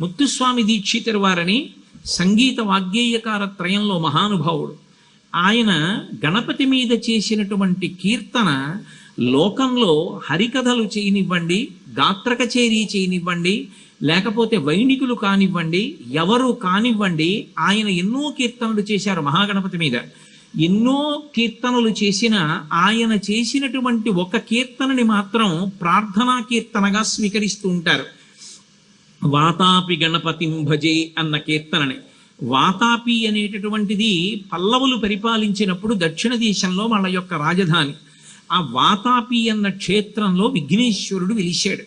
ముత్తుస్వామి దీక్షితర్ వారని సంగీత వాగ్గేయకార త్రయంలో మహానుభావుడు. ఆయన గణపతి మీద చేసినటువంటి కీర్తన లోకంలో హరికథలు చేయనివ్వండి గాత్ర కచేరీ చేయనివ్వండి లేకపోతే వైణికులు కానివ్వండి ఎవరు కానివ్వండి ఆయన ఎన్నో కీర్తనలు చేశారు మహాగణపతి మీద. ఎన్నో కీర్తనలు చేసిన ఆయన చేసినటువంటి ఒక కీర్తనని మాత్రం ప్రార్థనా కీర్తనగా స్వీకరిస్తూ ఉంటారు. వాతాపి గణపతిం భజే అన్న కీర్తనని. వాతాపి అనేటటువంటిది పల్లవులు పరిపాలించినప్పుడు దక్షిణ దేశంలో వాళ్ళ యొక్క రాజధాని. ఆ వాతాపి అన్న క్షేత్రంలో విఘ్నేశ్వరుడు వెలిశాడు.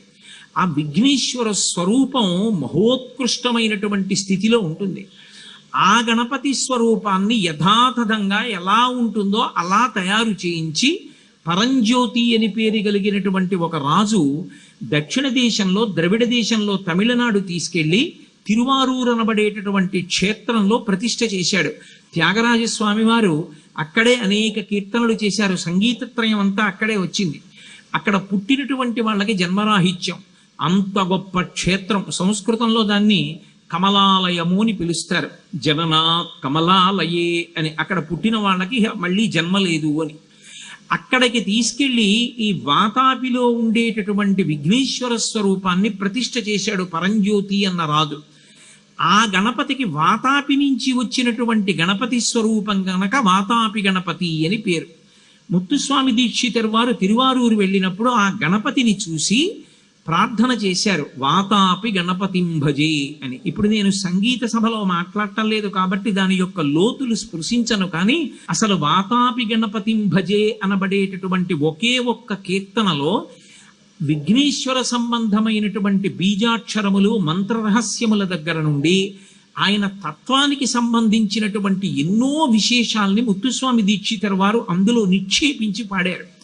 ఆ విఘ్నేశ్వర స్వరూపం మహోత్కృష్టమైనటువంటి స్థితిలో ఉంటుంది. ఆ గణపతి స్వరూపాన్ని యథాతథంగా ఎలా ఉంటుందో అలా తయారు చేయించి పరంజ్యోతి అని పేరు కలిగినటువంటి ఒక రాజు దక్షిణ దేశంలో ద్రవిడ దేశంలో తమిళనాడు తీసుకెళ్ళి తిరువారూరు అనబడేటటువంటి క్షేత్రంలో ప్రతిష్ఠ చేశాడు. త్యాగరాజ స్వామి వారు అక్కడే అనేక కీర్తనలు చేశారు. సంగీతత్రయం అంతా అక్కడే వచ్చింది. అక్కడ పుట్టినటువంటి వాళ్ళకి జన్మరాహిత్యం. అంత గొప్ప క్షేత్రం. సంస్కృతంలో దాన్ని కమలాలయము అని పిలుస్తారు. జననా కమలాలయే అని అక్కడ పుట్టిన వాళ్ళకి మళ్ళీ జన్మ లేదు అని. అక్కడికి తీసుకెళ్ళి ఈ వాతాపిలో ఉండేటటువంటి విఘ్నేశ్వర స్వరూపాన్ని ప్రతిష్ఠ చేశాడు పరంజ్యోతి అన్న రాజు. ఆ గణపతికి వాతాపి నుంచి వచ్చినటువంటి గణపతి స్వరూపం గనక వాతాపి గణపతి అని పేరు. ముత్తుస్వామి దీక్షితర్ వారు తిరువారూరు వెళ్ళినప్పుడు ఆ గణపతిని చూసి ప్రార్థన చేశారు. వాతాపి గణపతిం భజే అని. ఇప్పుడు నేను సంగీత సభలో మాట్లాడటం లేదు కాబట్టి దాని యొక్క లోతులు స్పృశించను కానీ అసలు వాతాపి గణపతిం భజే అనబడేటటువంటి ఒకే ఒక్క కీర్తనలో విఘ్నేశ్వర సంబంధమైనటువంటి బీజాక్షరములు మంత్ర రహస్యముల దగ్గర నుండి ఆయన తత్వానికి సంబంధించినటువంటి ఎన్నో విశేషాల్ని ముత్తుస్వామి దీక్షితర్ వారు అందులో నిక్షేపించి పాడారు.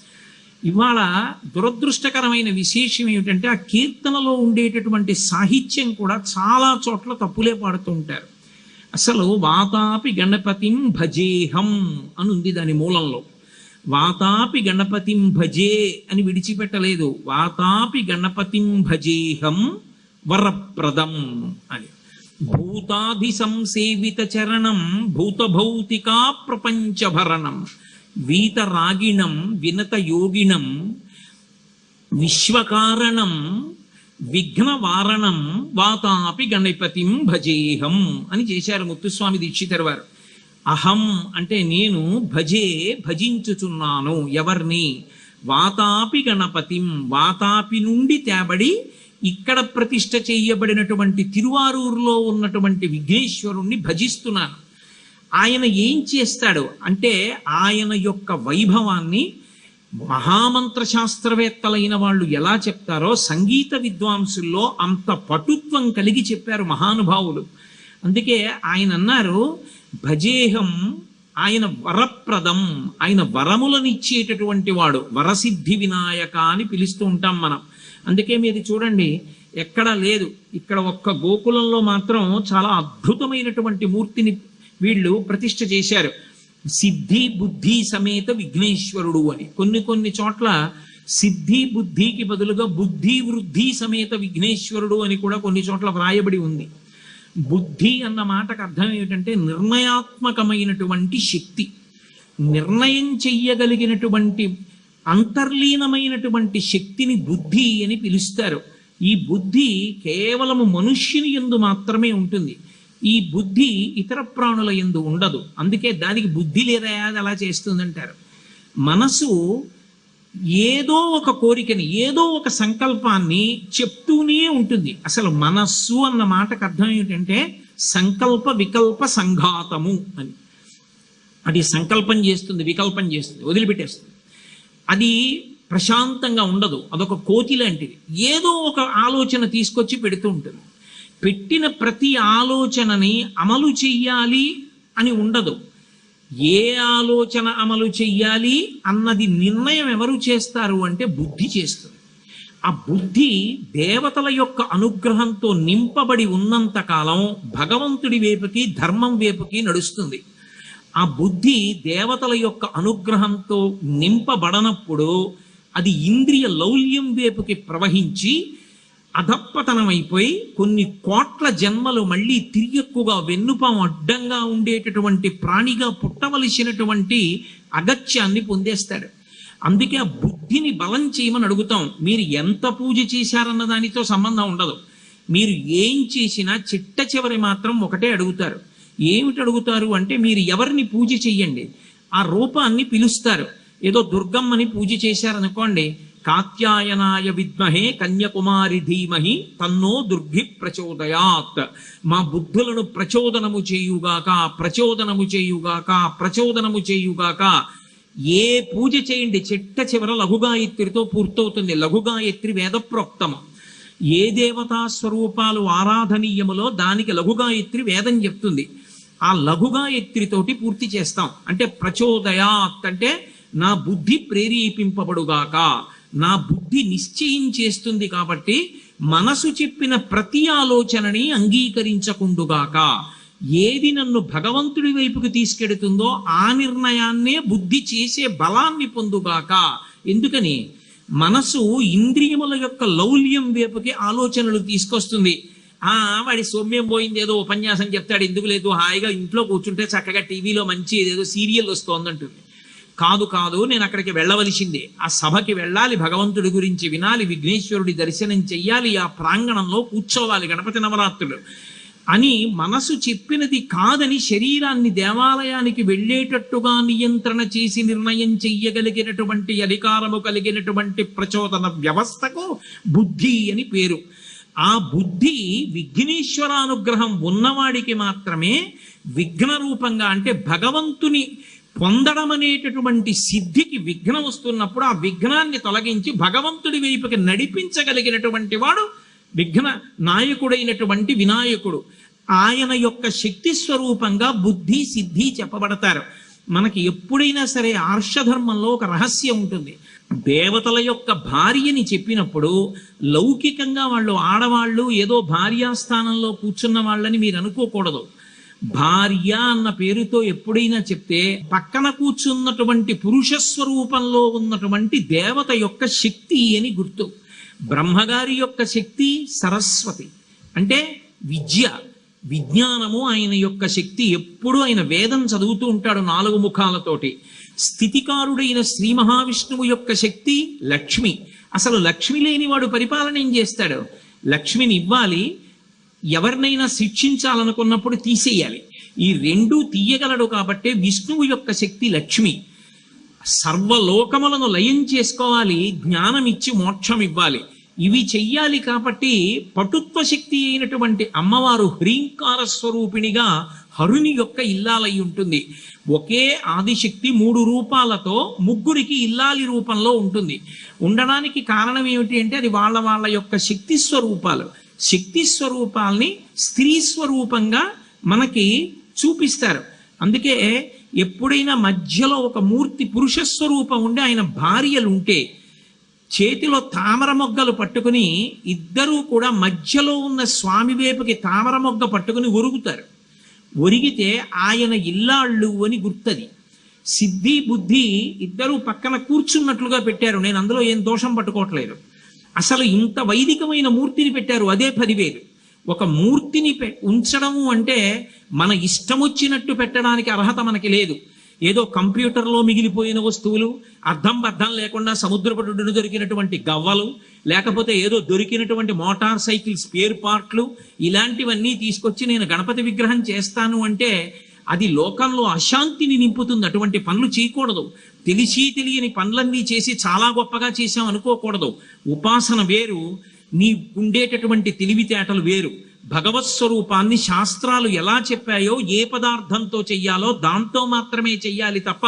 ఇవాళ దురదృష్టకరమైన విశేషం ఏమిటంటే ఆ కీర్తనలో ఉండేటటువంటి సాహిత్యం కూడా చాలా చోట్ల తప్పులే పాడుతూ ఉంటారు. అసలు వాతాపి గణపతిం భజేహం అని ఉంది దాని మూలంలో. వాతాపి గణపతిం భజే అని విడిచిపెట్టలేదు. వాతాపి గణపతిం భజేహం వరప్రదం అని. భూతాధి సంసేవిత చరణం భూతభౌతికా ప్రపంచభరణం. వీతరాగిణం వినత యోగిణం విశ్వకారణం విఘ్నవారణం వాతాపి గణపతిం భజేహం అని చేశారు ముత్తుస్వామి దీక్షితర్ వారు. అహం అంటే నేను భజే భజించుచున్నాను ఎవరిని? వాతాపి గణపతిం వాతాపి నుండి తేబడి ఇక్కడ ప్రతిష్ఠ చేయబడినటువంటి తిరువారూరులో ఉన్నటువంటి విఘ్నేశ్వరుణ్ణి భజిస్తున్నాను. ఆయన ఏం చేస్తాడు అంటే ఆయన యొక్క వైభవాన్ని మహామంత్ర శాస్త్రవేత్తలైన వాళ్ళు ఎలా చెప్తారో సంగీత విద్వాంసుల్లో అంత పటుత్వం కలిగి చెప్పారు మహానుభావులు. అందుకే ఆయన అన్నారు భజేహం ఆయన వరప్రదం ఆయన వరములనిచ్చేటటువంటి వాడు వరసిద్ధి వినాయక అని పిలుస్తూ ఉంటాం మనం. అందుకే మీరు చూడండి ఎక్కడా లేదు. ఇక్కడ ఒక్క గోకులంలో మాత్రం చాలా అద్భుతమైనటువంటి మూర్తిని వీళ్ళు ప్రతిష్ఠ చేశారు. సిద్ధి బుద్ధి సమేత విఘ్నేశ్వరుడు అని. కొన్ని కొన్ని చోట్ల సిద్ధి బుద్ధికి బదులుగా బుద్ధి వృద్ధి సమేత విఘ్నేశ్వరుడు అని కూడా కొన్ని చోట్ల వ్రాయబడి ఉంది. బుద్ధి అన్న మాటకు అర్థం ఏమిటంటే నిర్ణయాత్మకమైనటువంటి శక్తి. నిర్ణయం చెయ్యగలిగినటువంటి అంతర్లీనమైనటువంటి శక్తిని బుద్ధి అని పిలుస్తారు. ఈ బుద్ధి కేవలము మనుష్యుని ఎందు మాత్రమే ఉంటుంది. ఈ బుద్ధి ఇతర ప్రాణుల ఎందు ఉండదు. అందుకే దానికి బుద్ధి లేదా అది అలా చేస్తుందంటారు. మనసు ఏదో ఒక కోరికని ఏదో ఒక సంకల్పాన్ని చెప్తూనే ఉంటుంది. అసలు మనస్సు అన్న మాటకు అర్థం ఏమిటంటే సంకల్ప వికల్ప సంఘాతము అని. అది సంకల్పం చేస్తుంది వికల్పం చేస్తుంది వదిలిపెట్టేస్తుంది. అది ప్రశాంతంగా ఉండదు. అదొక కోతి లాంటిది. ఏదో ఒక ఆలోచన తీసుకొచ్చి పెడుతూ ఉంటుంది. పెట్టిన ప్రతి ఆలోచనని అమలు చెయ్యాలి అని ఉండదు. ఏ ఆలోచన అమలు చెయ్యాలి అన్నది నిర్ణయం ఎవరు చేస్తారు అంటే బుద్ధి చేస్తుంది. ఆ బుద్ధి దేవతల యొక్క అనుగ్రహంతో నింపబడి ఉన్నంత కాలం భగవంతుడి వైపుకి ధర్మం వైపుకి నడుస్తుంది. ఆ బుద్ధి దేవతల యొక్క అనుగ్రహంతో నింపబడనప్పుడు అది ఇంద్రియ లౌల్యం వైపుకి ప్రవహించి అధప్పతనం అయిపోయి కొన్ని కోట్ల జన్మలు మళ్ళీ తిరియక్కుగా వెన్నుపాం అడ్డంగా ఉండేటటువంటి ప్రాణిగా పుట్టవలసినటువంటి అగత్యాన్ని పొందేస్తాడు. అందుకే ఆ బుద్ధిని బలం చేయమని అడుగుతాం మీరు ఎంత పూజ చేశారన్న దానితో సంబంధం ఉండదు. మీరు ఏం చేసినా చిట్ట చివరి మాత్రం ఒకటే అడుగుతారు. ఏమిటి అడుగుతారు అంటే మీరు ఎవరిని పూజ చెయ్యండి? ఆ రూపాన్ని పిలుస్తారు. ఏదో దుర్గమ్మని పూజ చేశారనుకోండి కాత్యాయనాయ విద్మహే కన్యకుమారి ధీమహి తన్నో దుర్భి ప్రచోదయాత్. మా బుద్ధులను ప్రచోదనము చేయుగాక ప్రచోదనము చేయుగాక ప్రచోదనము చేయుగాక ఏ పూజ చేయండి చిట్ట చివర లఘుగాయత్రితో పూర్తవుతుంది. లఘుగాయత్రి వేదప్రోక్తము. ఏ దేవతా స్వరూపాలు ఆరాధనీయములో దానికి లఘుగాయత్రి వేదం చెప్తుంది. ఆ లఘుగాయత్రితోటి పూర్తి చేస్తాం. అంటే ప్రచోదయాత్ అంటే నా బుద్ధి ప్రేరేపింపబడుగాక. నా బుద్ధి నిశ్చయం చేస్తుంది కాబట్టి మనసు చెప్పిన ప్రతి ఆలోచనని అంగీకరించకుండుగాక. ఏది నన్ను భగవంతుడి వైపుకి తీసుకెడుతుందో ఆ నిర్ణయాన్నే బుద్ధి చేసే బలాన్ని పొందుగాక. ఎందుకని? మనసు ఇంద్రియముల యొక్క లౌల్యం వైపుకి ఆలోచనలు తీసుకొస్తుంది. ఆ వాడి సౌమ్యం పోయింది ఏదో ఉపన్యాసం చెప్తాడు ఎందుకు లేదు హాయిగా ఇంట్లో కూర్చుంటే చక్కగా టీవీలో మంచి ఏదో సీరియల్ వస్తోందంటుంది. కాదు కాదు నేను అక్కడికి వెళ్ళవలసిందే. ఆ సభకి వెళ్ళాలి భగవంతుడి గురించి వినాలి విఘ్నేశ్వరుడి దర్శనం చెయ్యాలి ఆ ప్రాంగణంలో కూర్చోవాలి గణపతి నవరాత్రులు అని మనసు చెప్పినది కాదని శరీరాన్ని దేవాలయానికి వెళ్ళేటట్టుగా నియంత్రణ చేసి నిర్ణయం చెయ్యగలిగినటువంటి అధికారము కలిగినటువంటి ప్రచోదన వ్యవస్థకు బుద్ధి అని పేరు. ఆ బుద్ధి విఘ్నేశ్వరానుగ్రహం ఉన్నవాడికి మాత్రమే విఘ్న రూపంగా అంటే భగవంతుని పొందడం అనేటటువంటి సిద్ధికి విఘ్నం వస్తున్నప్పుడు ఆ విఘ్నాన్ని తొలగించి భగవంతుడి వైపుకి నడిపించగలిగినటువంటి వాడు విఘ్న నాయకుడైనటువంటి వినాయకుడు. ఆయన యొక్క శక్తి స్వరూపంగా బుద్ధి సిద్ధి చెప్పబడతారు. మనకి ఎప్పుడైనా సరే ఆర్షధర్మంలో ఒక రహస్యం ఉంటుంది. దేవతల యొక్క భార్యని చెప్పినప్పుడు లౌకికంగా వాళ్ళు ఆడవాళ్ళు ఏదో భార్యాస్థానంలో కూర్చున్న వాళ్ళని మీరు అనుకోకూడదు. భార్య అన్న పేరుతో ఎప్పుడైనా చెప్తే పక్కన కూర్చున్నటువంటి పురుష స్వరూపంలో ఉన్నటువంటి దేవత యొక్క శక్తి అని గుర్తు. బ్రహ్మగారి యొక్క శక్తి సరస్వతి. అంటే విద్య విజ్ఞానము ఆయన యొక్క శక్తి ఎప్పుడు ఆయన వేదం చదువుతూ ఉంటాడు నాలుగు ముఖాలతోటి. స్థితికారుడైన శ్రీ మహావిష్ణువు యొక్క శక్తి లక్ష్మి. అసలు లక్ష్మి లేని వాడు పరిపాలన ఏం చేస్తాడు? లక్ష్మిని ఇవ్వాలి ఎవరినైనా శిక్షించాలనుకున్నప్పుడు తీసేయాలి. ఈ రెండు తీయగలడు కాబట్టే విష్ణువు యొక్క శక్తి లక్ష్మి. సర్వలోకములను లయం చేసుకోవాలి జ్ఞానం ఇచ్చి మోక్షం ఇవ్వాలి ఇవి చెయ్యాలి కాబట్టి పటుత్వ శక్తి అయినటువంటి అమ్మవారు హ్రీంకార స్వరూపిణిగా హరుని యొక్క ఇల్లాలై ఉంటుంది. ఒకే ఆదిశక్తి మూడు రూపాలతో ముగ్గురికి ఇల్లాలి రూపంలో ఉంటుంది. ఉండడానికి కారణం ఏమిటి అంటే అది వాళ్ళ వాళ్ళ యొక్క శక్తి స్వరూపాలు. శక్తి స్వరూపాల్ని స్త్రీ స్వరూపంగా మనకి చూపిస్తారు. అందుకే ఎప్పుడైనా మధ్యలో ఒక మూర్తి పురుష స్వరూపం ఉండి ఆయన భార్యలు ఉంటే చేతిలో తామర మొగ్గలు పట్టుకుని ఇద్దరూ కూడా మధ్యలో ఉన్న స్వామి వేపుకి తామర మొగ్గ పట్టుకుని ఒరుగుతారు. ఒరిగితే ఆయన ఇల్లాళ్ళు అని గుర్తది. సిద్ధి బుద్ధి ఇద్దరూ పక్కన కూర్చున్నట్లుగా పెట్టారు. నేను అందులో ఏం దోషం పట్టుకోవట్లేదు. అసలు ఇంత వైదికమైన మూర్తిని పెట్టారు అదే పదివేలు. ఒక మూర్తిని పె- ఉంచడము అంటే మన ఇష్టం వచ్చినట్టు పెట్టడానికి అర్హత మనకి లేదు. ఏదో కంప్యూటర్లో మిగిలిపోయిన వస్తువులు అర్థం బద్ధం లేకుండా సముద్రపటుడును దొరికినటువంటి గవ్వలు లేకపోతే ఏదో దొరికినటువంటి మోటార్ సైకిల్ స్పేర్ పార్ట్లు ఇలాంటివన్నీ తీసుకొచ్చి నేను గణపతి విగ్రహం చేస్తాను అంటే అది లోకంలో అశాంతిని నింపుతుంది. అటువంటి పనులు చేయకూడదు. తెలిసి తెలియని పనులన్నీ చేసి చాలా గొప్పగా చేశాం అనుకోకూడదు. ఉపాసన వేరు నీ ఉండేటటువంటి తెలివితేటలు వేరు. భగవత్ స్వరూపాన్ని శాస్త్రాలు ఎలా చెప్పాయో ఏ పదార్థంతో చెయ్యాలో దాంతో మాత్రమే చెయ్యాలి తప్ప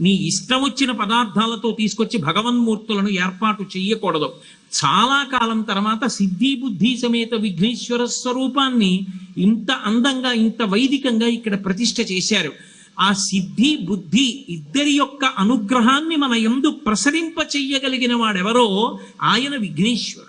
నీ ఇష్టం వచ్చిన పదార్థాలతో తీసుకొచ్చి భగవన్మూర్తులను ఏర్పాటు చెయ్యకూడదు. చాలా కాలం తర్వాత సిద్ధి బుద్ధి సమేత విఘ్నేశ్వర స్వరూపాన్ని ఇంత అందంగా ఇంత వైదికంగా ఇక్కడ ప్రతిష్ఠ చేశారు. ఆ సిద్ధి బుద్ధి ఇద్దరి యొక్క అనుగ్రహాన్ని మన ఎందు ప్రసరింప చెయ్యగలిగిన వాడెవరో ఆయన విఘ్నేశ్వరుడు.